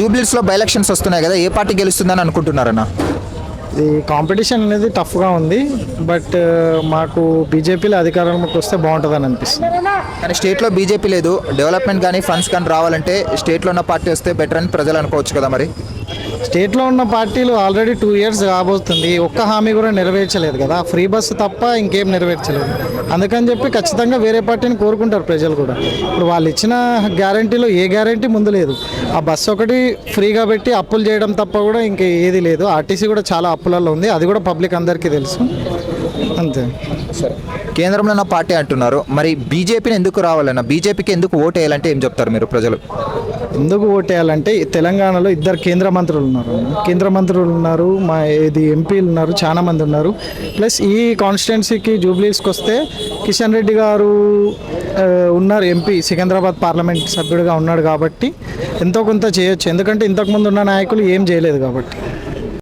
జూబ్లీస్లో by elections వస్తున్నాయి కదా ఏ party గెలుస్తుందని అనుకుంటున్నారన్న ఈ కాంపిటీషన్ అనేది టఫ్గా ఉంది బట్ మాకు బీజేపీలో అధికారంలోకి వస్తే బాగుంటుందని అనిపిస్తుంది. కానీ స్టేట్లో బీజేపీ లేదు డెవలప్మెంట్ కానీ ఫండ్స్ కానీ రావాలంటే స్టేట్లో ఉన్న పార్టీ వస్తే బెటర్ అని ప్రజలు అనుకోవచ్చు కదా మరి? స్టేట్లో ఉన్న పార్టీలు ఆల్రెడీ టూ ఇయర్స్ కాబోతుంది. ఒక్క హామీ కూడా నెరవేర్చలేదు కదా. ఫ్రీ బస్సు తప్ప ఇంకేం నెరవేర్చలేదు. అందుకని చెప్పి ఖచ్చితంగా వేరే పార్టీని కోరుకుంటారు ప్రజలు కూడా. ఇప్పుడు వాళ్ళు ఇచ్చిన గ్యారంటీలో ఏ గ్యారంటీ ముందు లేదు. ఆ బస్సు ఒకటి ఫ్రీగా పెట్టి అప్పులు చేయడం తప్ప కూడా ఇంక ఏది లేదు. ఆర్టీసీ కూడా చాలా అప్పులలో ఉంది. అది కూడా పబ్లిక్ అందరికీ తెలుసు. అంతే. సరే. కేంద్రంలో ఉన్న పార్టీ అంటున్నారు మరి బీజేపీని ఎందుకు రావాలన్న? బీజేపీకి ఎందుకు ఓటు వేయాలంటే ఏం చెప్తారు మీరు ప్రజలు? ఎందుకు ఓటేయాలంటే తెలంగాణలో ఇద్దరు కేంద్ర మంత్రులు ఉన్నారు. కేంద్ర మంత్రులు ఉన్నారు మా ఇది ఎంపీలు ఉన్నారు చాలా మంది ఉన్నారు. ప్లస్ ఈ కాన్స్టిట్యున్సీకి జూబ్లీస్కి వస్తే కిషన్ రెడ్డి గారు ఉన్నారు ఎంపీ సికింద్రాబాద్ పార్లమెంట్ సభ్యుడిగా ఉన్నాడు కాబట్టి ఎంతో కొంత చేయొచ్చు. ఎందుకంటే ఇంతకుముందు ఉన్న నాయకులు ఏం చేయలేదు కాబట్టి.